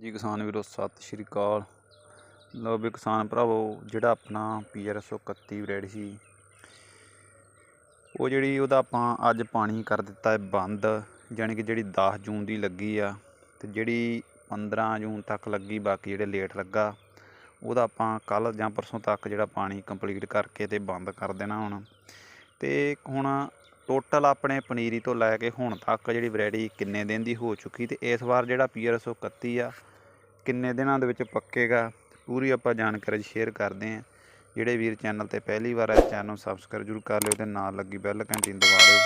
ਜੀ ਕਿਸਾਨ ਵੀਰੋ, ਸਤਿ ਸ਼੍ਰੀ ਅਕਾਲ। ਲਓ ਵੀ ਕਿਸਾਨ ਭਰਾਵੋ, ਜਿਹੜਾ ਆਪਣਾ ਪੀਆਰ 131 ਬ੍ਰੈਡ ਸੀ, ਉਹ ਜਿਹੜੀ ਉਹਦਾ ਆਪਾਂ ਅੱਜ ਪਾਣੀ ਕਰ ਦਿੱਤਾ ਹੈ ਬੰਦ ਯਾਨੀ ਕਿ ਜਿਹੜੀ 10 ਜੂਨ ਦੀ ਲੱਗੀ ਆ, ਤੇ ਜਿਹੜੀ 15 ਜੂਨ ਤੱਕ ਲੱਗੀ, ਬਾਕੀ ਜਿਹੜੇ ਲੇਟ ਲੱਗਾ, ਉਹਦਾ ਆਪਾਂ ਕੱਲ ਜਾਂ ਪਰਸੋਂ ਤੱਕ ਜਿਹੜਾ ਪਾਣੀ ਕੰਪਲੀਟ ਕਰਕੇ ਤੇ ਬੰਦ ਕਰ ਦੇਣਾ ਹੁਣ। ਤੇ ਹੁਣ ਟੋਟਲ ਆਪਣੇ ਪਨੀਰੀ ਤੋਂ ਲੈ ਕੇ ਹੁਣ ਤੱਕ ਜਿਹੜੀ ਵੈਰਾਈਟੀ ਕਿੰਨੇ ਦਿਨ ਦੀ ਹੋ ਚੁੱਕੀ ਤੇ ਇਸ ਵਾਰ ਜਿਹੜਾ ਪੀਆਰ 131 ਆ, ਕਿੰਨੇ ਦਿਨਾਂ ਦੇ ਵਿੱਚ ਪੱਕੇਗਾ, ਪੂਰੀ ਆਪਾਂ ਜਾਣਕਾਰੀ ਸ਼ੇਅਰ ਕਰਦੇ ਆਂ ਜਿਹੜੇ ਵੀਰ ਚੈਨਲ ਤੇ ਪਹਿਲੀ ਵਾਰ ਇਸ ਚੈਨਲ ਨੂੰ ਸਬਸਕ੍ਰਾਈਬ ਜ਼ਰੂਰ ਕਰ ਲਿਓ ਤੇ ਨਾਲ ਲੱਗੀ ਬੈਲ ਘੰਟੀ ਨੂੰ ਦਬਾ ਲਿਓ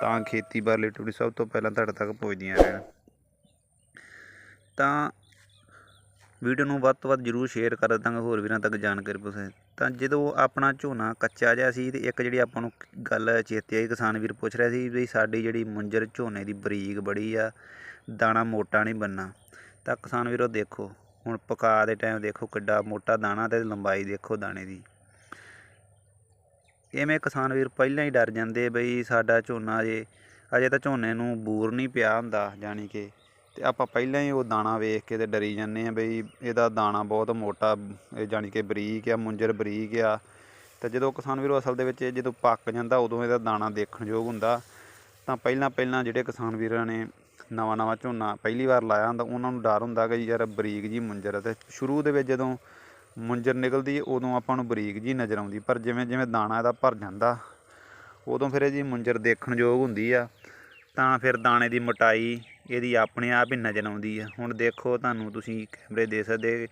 ਤਾਂ ਖੇਤੀਬਾੜੀ ਰਿਲੇਟਡ ਸਭ ਤੋਂ ਪਹਿਲਾਂ ਤੁਹਾਡੇ ਤੱਕ ਪਹੁੰਚਦੀਆਂ ਰਹਿਣ। ਤਾਂ ਵੀਡੀਓ ਨੂੰ ਵੱਧ ਤੋਂ ਵੱਧ ਜਰੂਰ ਸ਼ੇਅਰ ਕਰ ਦਾਂਗੇ, ਹੋਰ ਵੀਰਾਂ ਤੱਕ ਜਾਣਕਾਰੀ ਪਹੁੰਚੇ ਤਾਂ ਜਦੋਂ ਆਪਣਾ ਝੋਨਾ ਕੱਚਾ ਜਿਹਾ ਸੀ ਤੇ ਇੱਕ ਜਿਹੜੀ ਆਪਾਂ ਨੂੰ ਗੱਲ ਚੇਤੇ ਆਈ, ਕਿਸਾਨ ਵੀਰ ਪੁੱਛ ਰਿਹਾ ਸੀ ਵੀ ਸਾਡੀ ਜਿਹੜੀ ਮੁੰਜਰ ਝੋਨੇ ਦੀ ਬਰੀਕ ਬੜੀ ਆ, ਦਾਣਾ ਮੋਟਾ ਨਹੀਂ ਬੰਨਾ ਤਾਂ ਕਿਸਾਨ ਵੀਰੋ ਦੇਖੋ, ਹੁਣ ਪਕਾ ਦੇ ਟਾਈਮ ਦੇਖੋ ਕਿੱਡਾ ਮੋਟਾ ਦਾਣਾ ਤੇ ਲੰਬਾਈ ਦੇਖੋ ਦਾਣੇ ਦੀ। ਇਵੇਂ ਕਿਸਾਨ ਵੀਰ ਪਹਿਲਾਂ ਹੀ ਡਰ ਜਾਂਦੇ ਬਈ ਸਾਡਾ ਝੋਨਾ ਜੇ, ਅਜੇ ਤਾਂ ਝੋਨੇ ਨੂੰ ਬੂਰ ਨਹੀਂ ਪਿਆ ਹੁੰਦਾ ਜਾਣੀ ਕਿ। ਤੇ ਆਪਾਂ ਪਹਿਲਾਂ ਹੀ ਉਹ ਦਾਣਾ ਵੇਖ ਕੇ ਤੇ ਡਰੀ ਜਾਂਦੇ ਆ ਬਈ ਇਹਦਾ ਦਾਣਾ ਬਹੁਤ ਮੋਟਾ, ਇਹ ਜਾਣੀ ਕਿ ਬਰੀਕ ਆ, ਮੁੰਜਰ ਬਰੀਕ ਆ। ਤੇ ਜਦੋਂ ਕਿਸਾਨ ਵੀਰੋ ਅਸਲ ਦੇ ਵਿੱਚ ਇਹ ਜਦੋਂ ਪੱਕ ਜਾਂਦਾ, ਉਦੋਂ ਇਹਦਾ ਦਾਣਾ ਦੇਖਣ ਯੋਗ ਹੁੰਦਾ। ਤਾਂ ਪਹਿਲਾਂ ਪਹਿਲਾਂ ਜਿਹੜੇ ਕਿਸਾਨ ਵੀਰਾਂ ਨੇ ਨਵਾਂ ਨਵਾਂ ਝੋਨਾ ਪਹਿਲੀ ਵਾਰ ਲਾਇਆ ਹੁੰਦਾ, ਉਹਨਾਂ ਨੂੰ ਡਰ ਹੁੰਦਾ ਕਿ ਯਾਰ ਬਰੀਕ ਜੀ ਮੁੰਜਰ ਆ। ਤੇ ਸ਼ੁਰੂ ਦੇ ਵਿੱਚ ਜਦੋਂ ਮੁੰਜਰ ਨਿਕਲਦੀ, ਉਦੋਂ ਆਪਾਂ ਨੂੰ ਬਰੀਕ ਜੀ ਨਜ਼ਰ ਆਉਂਦੀ। ਪਰ ਜਿਵੇਂ ਜਿਵੇਂ ਦਾਣਾ ਇਹਦਾ ਭਰ ਜਾਂਦਾ, ਉਦੋਂ ਫਿਰ ਇਹ ਜੀ ਮੁੰਜਰ ਦੇਖਣ ਯੋਗ ਹੁੰਦੀ ਆ। ਤਾਂ ਫਿਰ ਦਾਣੇ ਦੀ ਮੋਟਾਈ ਇਹਦੀ ਆਪਣੇ ਆਪ ਹੀ ਨਜ਼ਰ ਆਉਂਦੀ ਆ। ਹੁਣ ਦੇਖੋ ਤੁਹਾਨੂੰ ਤੁਸੀਂ ਕੈਮਰੇ ਦੇ ਸਕਦੇ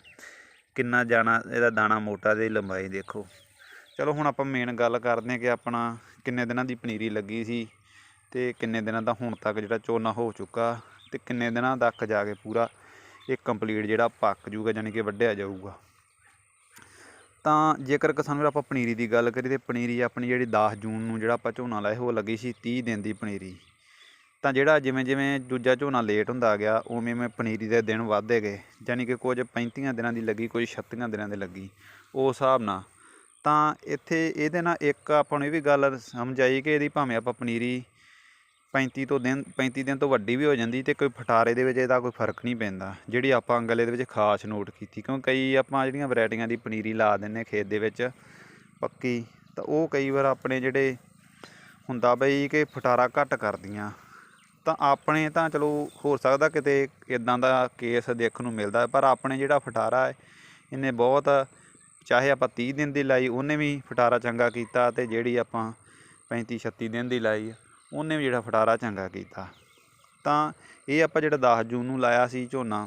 ਕਿੰਨਾ ਜਾਣਾ, ਇਹਦਾ ਦਾਣਾ ਮੋਟਾ ਤੇ ਲੰਬਾਈ ਦੇਖੋ। ਚਲੋ ਹੁਣ ਆਪਾਂ ਮੇਨ ਗੱਲ ਕਰਦੇ ਹਾਂ ਕਿ ਆਪਣਾ ਕਿੰਨੇ ਦਿਨਾਂ ਦੀ ਪਨੀਰੀ ਲੱਗੀ ਸੀ ਤੇ ਕਿੰਨੇ ਦਿਨਾਂ ਦਾ ਹੁਣ ਤੱਕ ਜਿਹੜਾ ਝੋਨਾ ਹੋ ਚੁੱਕਾ ਤੇ ਕਿੰਨੇ ਦਿਨਾਂ ਤੱਕ ਜਾ ਕੇ ਪੂਰਾ ਇਹ ਕੰਪਲੀਟ ਜਿਹੜਾ ਪੱਕ ਜੂਗਾ ਯਾਨੀ ਕਿ ਵੱਢਿਆ ਜਾਊਗਾ। ਤਾਂ ਜੇਕਰ ਕਿਸਾਨ ਵੀਰ ਆਪਾਂ ਪਨੀਰੀ ਦੀ ਗੱਲ ਕਰੀਏ ਤੇ ਪਨੀਰੀ ਆਪਣੀ ਜਿਹੜੀ 10 ਜੂਨ ਨੂੰ ਜਿਹੜਾ ਆਪਾਂ ਝੋਨਾ ਲਾਇਆ ਉਹ ਲੱਗੀ ਸੀ 30 ਦਿਨ ਦੀ ਪਨੀਰੀ। ਤਾਂ ਜਿਹੜਾ ਜਿਵੇਂ ਜਿਵੇਂ ਦੂਜਾ ਝੋਨਾ ਲੇਟ ਹੁੰਦਾ ਗਿਆ, ਉਵੇਂ ਉਵੇਂ ਪਨੀਰੀ ਦੇ ਦਿਨ ਵੱਧਦੇ ਗਏ। ਯਾਨੀ ਕਿ ਕੁਝ 35 ਦਿਨਾਂ ਦੀ ਲੱਗੀ, ਕੁਝ 36 ਦਿਨਾਂ ਦੀ ਲੱਗੀ। ਉਸ ਹਿਸਾਬ ਨਾਲ ਤਾਂ ਇੱਥੇ ਇਹਦੇ ਨਾਲ ਇੱਕ ਆਪਾਂ ਨੂੰ ਇਹ ਵੀ ਗੱਲ ਸਮਝ ਆਈ ਕਿ ਇਹਦੀ ਭਾਵੇਂ ਆਪਾਂ ਪਨੀਰੀ 35 ਤੋਂ ਦਿਨ 35 ਦਿਨ ਤੋਂ ਵੱਡੀ ਵੀ ਹੋ ਜਾਂਦੀ ਤੇ ਕੋਈ ਫਟਾਰੇ ਦੇ ਵਿੱਚ ਇਹਦਾ ਕੋਈ ਫ਼ਰਕ ਨਹੀਂ ਪੈਂਦਾ, ਜਿਹੜੀ ਆਪਾਂ ਅੰਗਲੇ ਦੇ ਵਿੱਚ ਖਾਸ ਨੋਟ ਕੀਤੀ। ਕਿਉਂਕਿ ਕਈ ਆਪਾਂ ਜਿਹੜੀਆਂ ਵੈਰਾਈਟੀਆਂ ਦੀ ਪਨੀਰੀ ਲਾ ਦਿੰਨੇ ਖੇਤ ਦੇ ਵਿੱਚ ਪੱਕੀ, ਤਾਂ ਉਹ ਕਈ ਵਾਰ ਆਪਣੇ ਜਿਹੜੇ ਹੁੰਦਾ ਬਈ ਕਿ ਫਟਾਰਾ ਘੱਟ ਕਰਦੀਆਂ। ਤਾਂ ਆਪਣੇ ਤਾਂ ਚਲੋ ਹੋ ਸਕਦਾ ਕਿਤੇ ਇਦਾਂ ਦਾ ਕੇਸ ਦੇਖਣ ਨੂੰ ਮਿਲਦਾ, ਪਰ ਆਪਣੇ ਜਿਹੜਾ ਫਟਾਰਾ ਹੈ, ਇਹਨੇ ਬਹੁਤ ਚਾਹੇ ਆਪਾਂ 30 ਦਿਨ ਦੀ ਲਾਈ, ਉਹਨੇ ਵੀ ਫਟਾਰਾ ਚੰਗਾ ਕੀਤਾ ਤੇ ਜਿਹੜੀ ਆਪਾਂ 35 36 ਦਿਨ ਦੀ ਲਾਈ, ਉਹਨੇ ਵੀ ਜਿਹੜਾ ਫਟਾਰਾ ਚੰਗਾ ਕੀਤਾ। ਤਾਂ ਇਹ ਆਪਾਂ ਜਿਹੜਾ 10 ਜੂਨ ਨੂੰ ਲਾਇਆ ਸੀ ਝੋਨਾ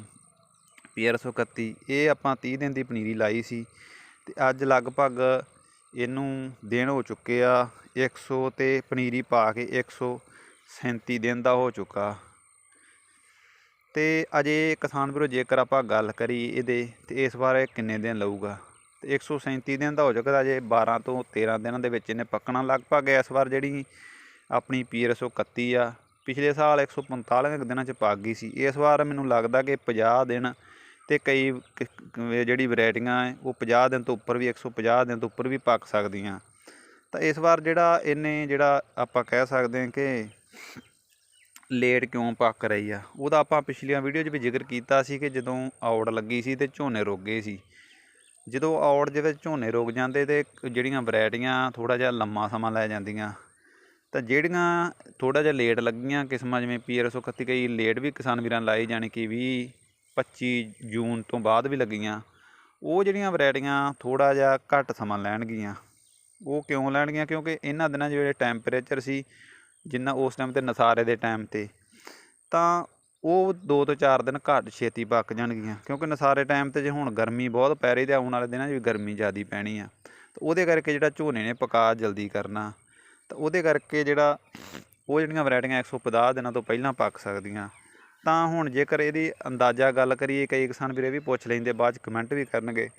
ਪੀਆਰ 131 ਇਹ ਆਪਾਂ 30 ਦਿਨ ਦੀ ਪਨੀਰੀ ਲਾਈ ਸੀ ਤੇ ਅੱਜ ਲਗਭਗ ਇਹਨੂੰ ਦਿਨ ਹੋ ਚੁੱਕੇ ਆ 100 ਤੇ ਪਨੀਰੀ ਪਾ ਕੇ 137 ਦਿਨ ਦਾ ਹੋ ਚੁੱਕਾ। ਤੇ ਅਜੇ ਕਿਸਾਨ ਵੀਰੋ, ਜੇਕਰ ਆਪਾਂ ਗੱਲ ਕਰੀ ਇਹਦੇ, ਤੇ ਇਸ ਵਾਰ ਇਹ ਕਿੰਨੇ ਦਿਨ ਲਊਗਾ? ਤੇ 137 ਦਿਨ ਦਾ ਹੋ ਚੁੱਕਾ ਅਜੇ 12 ਤੋਂ 13 ਦਿਨਾਂ ਦੇ ਵਿੱਚ ਇਹਨੇ ਪੱਕਣਾ ਲਗਭਗ। ਇਸ ਵਾਰ ਜਿਹੜੀ ਆਪਣੀ ਪੀਆਰ 131 ਆ, ਪਿਛਲੇ ਸਾਲ 145 ਕੁ ਦਿਨਾਂ ਚ ਪੱਕ ਗਈ ਸੀ। ਇਸ ਵਾਰ ਮੈਨੂੰ ਲੱਗਦਾ ਕਿ 50 ਦਿਨ ਤੇ ਕਈ ਜਿਹੜੀ ਵੈਰਾਈਟੀਆਂ ਹੈ, ਉਹ 50 ਦਿਨ ਤੋਂ ਉੱਪਰ ਵੀ 150 ਦਿਨ ਤੋਂ ਉੱਪਰ ਵੀ ਪੱਕ ਸਕਦੀਆਂ। ਤਾਂ ਇਸ ਵਾਰ ਜਿਹੜਾ ਇਹਨੇ ਜਿਹੜਾ ਆਪਾਂ ਕਹਿ ਸਕਦੇ ਹਾਂ ਕਿ ਲੇਟ ਕਿਉਂ ਪੱਕ ਰਹੀ ਆ? ਉਹਦਾ ਆਪਾਂ ਪਿਛਲੀਆਂ ਵੀਡੀਓ 'ਚ ਵੀ ਜ਼ਿਕਰ ਕੀਤਾ ਸੀ ਕਿ ਜਦੋਂ ਔੜ ਲੱਗੀ ਸੀ ਤੇ ਝੋਨੇ ਰੁਕ ਗਏ ਸੀ। ਜਦੋਂ ਔੜ ਦੇ ਵਿੱਚ ਝੋਨੇ ਰੁਕ ਜਾਂਦੇ ਤੇ ਜਿਹੜੀਆਂ ਵੈਰਾਈਟੀਆਂ ਥੋੜਾ ਜਿਹਾ ਲੰਮਾ ਸਮਾਂ ਲੈ ਜਾਂਦੀਆਂ, ਤਾਂ ਜਿਹੜੀਆਂ ਥੋੜਾ ਜਿਹਾ ਲੇਟ ਲੱਗੀਆਂ ਕਿਸਮਾਂ ਜਿਵੇਂ ਪੀਆਰ 131 ਕਈ ਲੇਟ ਵੀ ਕਿਸਾਨ ਵੀਰਾਂ ਲਾਈ ਜਾਣੀ ਕਿ 20 25 ਜੂਨ ਤੋਂ ਬਾਅਦ ਵੀ ਲੱਗੀਆਂ, ਉਹ ਜਿਹੜੀਆਂ ਵੈਰਾਈਟੀਆਂ ਥੋੜਾ ਜਿਹਾ ਘੱਟ ਸਮਾਂ ਲੈਣਗੀਆਂ। ਉਹ ਕਿਉਂ ਲੈਣਗੀਆਂ? ਕਿਉਂਕਿ ਇਹਨਾਂ ਦਿਨਾਂ ਜਿਹੜੇ ਟੈਂਪਰੇਚਰ ਸੀ ਜਿੰਨਾ ਉਸ ਟਾਈਮ ਤੇ ਨਸਾਰੇ ਦੇ ਟਾਈਮ ਤੇ, ਤਾਂ ਉਹ 2 ਤੋਂ 4 ਦਿਨ ਘੱਟ ਛੇਤੀ ਪੱਕ ਜਾਣਗੀਆਂ। ਕਿਉਂਕਿ ਨਸਾਰੇ ਟਾਈਮ ਤੇ ਜੇ ਹੁਣ ਗਰਮੀ ਬਹੁਤ ਪੈ ਰਹੀ ਤੇ ਆਉਣ ਵਾਲੇ ਦਿਨਾਂ 'ਚ ਵੀ ਗਰਮੀ ਜ਼ਿਆਦੀ ਪੈਣੀ ਆ। ਤਾਂ ਉਹਦੇ ਕਰਕੇ ਜਿਹੜਾ ਝੋਨੇ ਨੇ ਪਕਾ ਜਲਦੀ ਕਰਨਾ, ਤਾਂ ਉਹਦੇ ਕਰਕੇ ਜਿਹੜਾ ਉਹ ਜਿਹੜੀਆਂ ਵੈਰਾਈਟੀਆਂ 150 ਦਿਨਾਂ ਤੋਂ ਪਹਿਲਾਂ ਪੱਕ ਸਕਦੀਆਂ। ਤਾਂ ਹੁਣ ਜੇਕਰ ਇਹਦੀ ਅੰਦਾਜ਼ਾ ਗੱਲ ਕਰੀਏ, ਕਈ ਕਿਸਾਨ ਵੀਰੇ ਵੀ ਪੁੱਛ ਲੈਂਦੇ, ਬਾਅਦ ਚ ਕਮੈਂਟ ਵੀ ਕਰਨਗੇ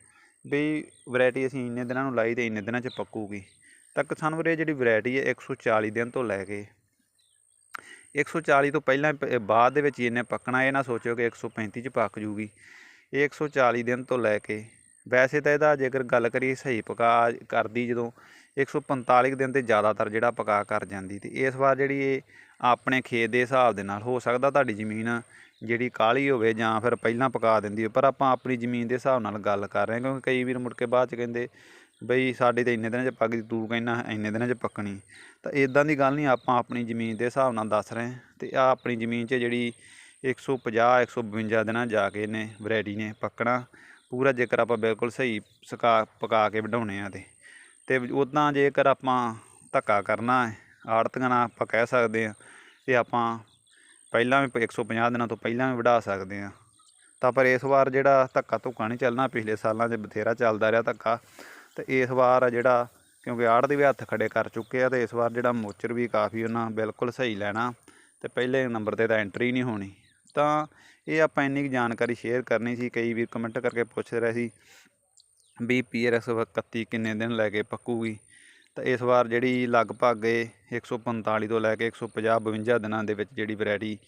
ਵੀ ਵੈਰਾਈਟੀ ਅਸੀਂ ਇੰਨੇ ਦਿਨਾਂ ਨੂੰ ਲਾਈ ਤੇ ਇੰਨੇ ਦਿਨਾਂ 'ਚ ਪੱਕੂਗੀ। ਤਾਂ ਕਿਸਾਨ ਵੀਰੇ ਜਿਹੜੀ ਵੈਰਾਈਟੀ ਹੈ 140 ਦਿਨ ਤੋਂ ਲੈ ਕੇ 140 ਤੋਂ ਪਹਿਲਾਂ ਪ- ਬਾਅਦ ਦੇ ਵਿੱਚ ਹੀ ਇਹਨੇ ਪੱਕਣਾ, ਇਹ ਨਾ ਸੋਚਿਓ ਕਿ 135 ਚ ਪੱਕ ਜੂਗੀ। ਇਹ 140 ਦਿਨ ਤੋਂ ਲੈ ਕੇ ਵੈਸੇ ਤਾਂ ਇਹਦਾ ਜੇਕਰ ਗੱਲ ਕਰੀਏ ਸਹੀ ਪਕਾ ਕਰਦੀ ਜਦੋਂ 145 ਕੁ ਦਿਨ ਤੇ ਜ਼ਿਆਦਾਤਰ ਜਿਹੜਾ ਪਕਾ ਕਰ ਜਾਂਦੀ ਤੇ ਇਸ ਵਾਰ ਜਿਹੜੀ ਇਹ ਆਪਣੇ ਖੇਤ ਦੇ ਹਿਸਾਬ ਦੇ ਨਾਲ ਹੋ ਸਕਦਾ ਤੁਹਾਡੀ ਜ਼ਮੀਨ ਜਿਹੜੀ ਕਾਲੀ ਹੋਵੇ ਜਾਂ ਫਿਰ ਪਹਿਲਾਂ ਪਕਾ ਦਿੰਦੀ ਹੋਵੇ, ਪਰ ਆਪਾਂ ਆਪਣੀ ਜ਼ਮੀਨ ਦੇ ਹਿਸਾਬ ਨਾਲ ਗੱਲ ਕਰ ਰਹੇ ਹਾਂ ਕਿਉਂਕਿ ਕਈ ਵੀਰ ਮੁੜ ਕੇ ਬਾਅਦ ਚ ਕਹਿੰਦੇ ਬਈ ਸਾਡੀ ਤਾਂ ਇੰਨੇ ਦਿਨਾਂ 'ਚ ਪੱਕਦੀ ਤੂੰ ਕਹਿੰਦਾ ਇੰਨੇ ਦਿਨਾਂ 'ਚ ਪੱਕਣੀ। ਤਾਂ ਇਦਾਂ ਦੀ ਗੱਲ ਨਹੀਂ, ਆਪਾਂ ਆਪਣੀ ਜ਼ਮੀਨ ਦੇ ਹਿਸਾਬ ਨਾਲ ਦੱਸ ਰਹੇ ਹਾਂ। ਤੇ ਆ ਆਪਣੀ ਜ਼ਮੀਨ 'ਚ ਜਿਹੜੀ 150 152 ਦਿਨਾਂ ਜਾ ਕੇ ਨੇ ਵੈਰਾਈਟੀ ਨੇ ਪੱਕਣਾ। ਪੂਰਾ ਜੇਕਰ ਆਪਾਂ ਬਿਲਕੁਲ ਸਹੀ ਸਕਾ, ਪਕਾ ਕੇ ਵਢਾਉਣੇ ਆ ਤੇ। ਤੇ ਉਦਾਂ ਜੇਕਰ ਆਪਾਂ ਧੱਕਾ ਕਰਨਾ ਹੈ, ਆੜਤੀਆਂ ਨਾਲ ਆਪਾਂ ਕਹਿ ਸਕਦੇ ਆ ਤੇ ਆਪਾਂ ਪਹਿਲਾਂ ਵੀ 150 ਦਿਨਾਂ ਤੋਂ ਪਹਿਲਾਂ ਵੀ ਵਢਾ ਸਕਦੇ ਆ ਤਾਂ ਪਰ ਇਸ ਵਾਰ ਜਿਹੜਾ ਧੱਕਾ ਧੁੱਕਾ ਨਹੀਂ ਚੱਲਣਾ, ਪਿਛਲੇ ਸਾਲਾਂ 'ਚ ਬਥੇਰਾ ਚੱਲਦਾ ਰਿਹਾ ਧੱਕਾ। ਤੇ ਇਸ ਵਾਰ ਆ ਜਿਹੜਾ, ਕਿਉਂਕਿ ਆੜ ਦੇ ਵੀ ਹੱਥ ਖੜੇ ਕਰ ਚੁੱਕੇ ਆ ਤੇ ਇਸ ਵਾਰ ਜਿਹੜਾ ਮੋਚਰ ਵੀ ਕਾਫੀ ਉਹਨਾਂ ਬਿਲਕੁਲ ਸਹੀ ਲੈਣਾ, ਤੇ ਪਹਿਲੇ ਨੰਬਰ ਤੇ ਤਾਂ ਐਂਟਰੀ ਨਹੀਂ ਹੋਣੀ। ਤਾਂ ਇਹ ਆਪਾਂ ਇੰਨੀ ਕੁ ਜਾਣਕਾਰੀ ਸ਼ੇਅਰ ਕਰਨੀ ਸੀ, ਕਈ ਵੀਰ ਕਮੈਂਟ ਕਰਕੇ ਪੁੱਛ ਰਹੇ ਸੀ ਵੀ ਪੀਆਰਐਸ 31 ਕਿੰਨੇ ਦਿਨ ਲੈ ਕੇ ਪੱਕੂਗੀ। ਤਾਂ ਇਸ ਵਾਰ ਜਿਹੜੀ ਲਗਭਗ ਇਹ 145 ਤੋਂ ਲੈ ਕੇ 150 52 ਦਿਨਾਂ ਦੇ ਵਿੱਚ ਜਿਹੜੀ ਵੈਰਾਈਟੀ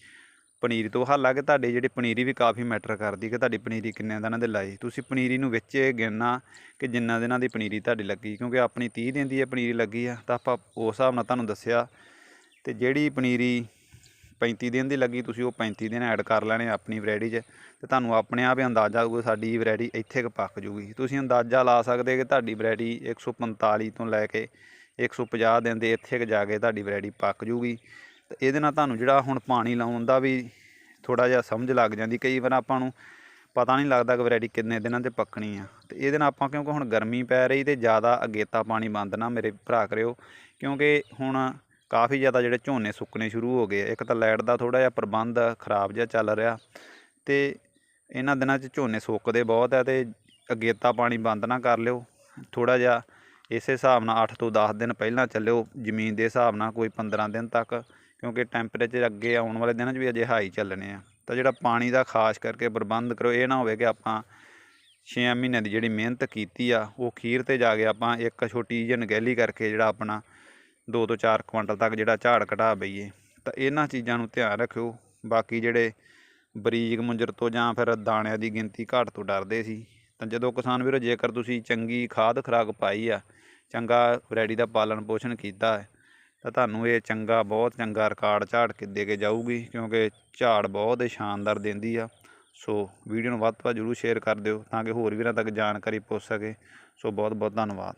ਪਨੀਰੀ ਤੋਂ ਹਾਲਾਂਕਿ ਤੁਹਾਡੀ ਜਿਹੜੀ ਪਨੀਰੀ ਵੀ ਕਾਫੀ ਮੈਟਰ ਕਰਦੀ ਕਿ ਤੁਹਾਡੀ ਪਨੀਰੀ ਕਿੰਨੇ ਦਿਨਾਂ ਦੇ ਲਾਈ। ਤੁਸੀਂ ਪਨੀਰੀ ਨੂੰ ਵਿੱਚ ਇਹ ਗਿਣਨਾ ਕਿ ਜਿੰਨਾ ਦਿਨਾਂ ਦੀ ਪਨੀਰੀ ਤੁਹਾਡੀ ਲੱਗੀ, ਕਿਉਂਕਿ ਆਪਣੀ 30 ਦਿਨ ਦੀ ਇਹ ਪਨੀਰੀ ਲੱਗੀ ਆ, ਤਾਂ ਆਪਾਂ ਉਸ ਹਿਸਾਬ ਨਾਲ ਤੁਹਾਨੂੰ ਦੱਸਿਆ। ਤੇ ਜਿਹੜੀ ਪਨੀਰੀ 35 ਦਿਨ ਦੀ ਲੱਗੀ, ਤੁਸੀਂ ਉਹ 35 ਦਿਨ ਐਡ ਕਰ ਲੈਣੇ ਆਪਣੀ ਵੈਰਾਈਟੀ 'ਚ ਤੇ ਤੁਹਾਨੂੰ ਆਪਣੇ ਆਪ ਹੀ ਅੰਦਾਜ਼ਾ ਆਊਗਾ ਸਾਡੀ ਵੈਰਾਈਟੀ ਇੱਥੇ ਕੁ ਪੱਕ ਜੂਗੀ। ਤੁਸੀਂ ਅੰਦਾਜ਼ਾ ਲਾ ਸਕਦੇ ਕਿ ਤੁਹਾਡੀ ਵੈਰਾਈਟੀ 145 ਤੋਂ ਲੈ ਕੇ 150 ਦਿਨ ਦੇ ਇੱਥੇ ਕੁ ਜਾ ਕੇ ਤੁਹਾਡੀ ਵੈਰਾਈਟੀ ਪੱਕ ਜੂਗੀ। ਇਹਦੇ ਨਾਲ ਤੁਹਾਨੂੰ ਜਿਹੜਾ ਹੁਣ ਪਾਣੀ ਲਾਉਣ ਦਾ ਵੀ ਥੋੜਾ ਜਿਹਾ ਸਮਝ ਲੱਗ ਜਾਂਦੀ। ਕਈ ਵਾਰ ਆਪਾਂ ਨੂੰ ਪਤਾ ਨਹੀਂ ਲੱਗਦਾ ਕਿ ਵੈਰਾਈਟੀ ਕਿੰਨੇ ਦਿਨਾਂ 'ਚ ਪੱਕਣੀ ਆ। ਤੇ ਇਹਦੇ ਨਾਲ ਆਪਾਂ ਕਿਉਂਕਿ ਹੁਣ ਗਰਮੀ ਪੈ ਰਹੀ ਤੇ ਜ਼ਿਆਦਾ ਅਗੇਤਾ ਪਾਣੀ ਬੰਦ ਨਾ ਮੇਰੇ ਭਰਾ ਕਰਿਓ, ਕਿਉਂਕਿ ਹੁਣ ਕਾਫੀ ਜ਼ਿਆਦਾ ਜਿਹੜੇ ਝੋਨੇ ਸੁੱਕਣੇ ਸ਼ੁਰੂ ਹੋ ਗਏ ਇੱਕ ਤਾਂ ਲਾਈਟ ਦਾ ਥੋੜਾ ਜਿਹਾ ਪ੍ਰਬੰਧ ਖਰਾਬ ਜਿਹਾ ਚੱਲ ਰਿਹਾ ਤੇ ਇਹਨਾਂ ਦਿਨਾਂ 'ਚ ਝੋਨੇ ਸੁੱਕਦੇ ਬਹੁਤ ਆ ਤੇ ਅਗੇਤਾ ਪਾਣੀ ਬੰਦ ਨਾ ਕਰ ਲਿਓ। ਥੋੜਾ ਜਿਹਾ ਇਸੇ ਹਿਸਾਬ ਨਾਲ 8 ਤੋਂ 10 ਦਿਨ ਪਹਿਲਾਂ ਚੱਲਿਓ, ਜ਼ਮੀਨ ਦੇ ਹਿਸਾਬ ਨਾਲ ਕੋਈ 15 ਦਿਨ ਤੱਕ। ਕਿਉਂਕਿ ਟੈਂਪਰੇਚਰ ਅੱਗੇ ਆਉਣ ਵਾਲੇ ਦਿਨਾਂ 'ਚ ਵੀ ਅਜੇ ਹਾਈ ਚੱਲਣੇ ਆ। ਤਾਂ ਜਿਹੜਾ ਪਾਣੀ ਦਾ ਖਾਸ ਕਰਕੇ ਪ੍ਰਬੰਧ ਕਰੋ, ਇਹ ਨਾ ਹੋਵੇ ਕਿ ਆਪਾਂ 6 ਮਹੀਨਿਆਂ ਦੀ ਜਿਹੜੀ ਮਿਹਨਤ ਕੀਤੀ ਆ, ਉਹ ਖੀਰ ਤੇ ਜਾ ਕੇ ਆਪਾਂ ਇੱਕ ਛੋਟੀ ਜਿਹੀ ਨਗਹਿਲੀ ਕਰਕੇ ਜਿਹੜਾ ਆਪਣਾ 2 ਤੋਂ 4 ਕੁਇੰਟਲ ਤੱਕ ਜਿਹੜਾ ਝਾੜ ਘਟਾ ਬਈਏ। ਤਾਂ ਇਹਨਾਂ ਚੀਜ਼ਾਂ ਨੂੰ ਧਿਆਨ ਰੱਖਿਓ। ਬਾਕੀ ਜਿਹੜੇ ਬਰੀਕ ਮੁੰਜਰ ਤੋਂ ਜਾਂ ਫਿਰ ਦਾਣਿਆਂ ਦੀ ਗਿਣਤੀ ਘਾਟ ਤੋਂ ਡਰਦੇ ਸੀ। ਤਾਂ ਜਦੋਂ ਕਿਸਾਨ ਵੀਰੋ ਜੇਕਰ ਤੁਸੀਂ ਚੰਗੀ ਖਾਦ ਖੁਰਾਕ ਪਾਈ ਆ, ਚੰਗਾ ਵੈਰਾਈਟੀ ਦਾ ਪਾਲਣ ਪੋਸ਼ਣ ਕੀਤਾ ਹੈ ਤਾਂ ਤੁਹਾਨੂੰ ਇਹ ਚੰਗਾ, ਬਹੁਤ ਚੰਗਾ ਰਿਕਾਰਡ ਝਾੜ ਕੇ ਦੇ ਕੇ ਜਾਊਗੀ, ਕਿਉਂਕਿ ਝਾੜ ਬਹੁਤ ਹੀ ਸ਼ਾਨਦਾਰ ਦਿੰਦੀ ਆ। ਸੋ ਵੀਡੀਓ ਨੂੰ ਵੱਧ ਤੋਂ ਵੱਧ ਜ਼ਰੂਰ ਸ਼ੇਅਰ ਕਰ ਦਿਓ, ਤਾਂ ਕਿ ਹੋਰ ਵੀਰਾਂ ਤੱਕ ਜਾਣਕਾਰੀ ਪਹੁੰਚ ਸਕੇ। ਸੋ ਬਹੁਤ ਬਹੁਤ ਧੰਨਵਾਦ।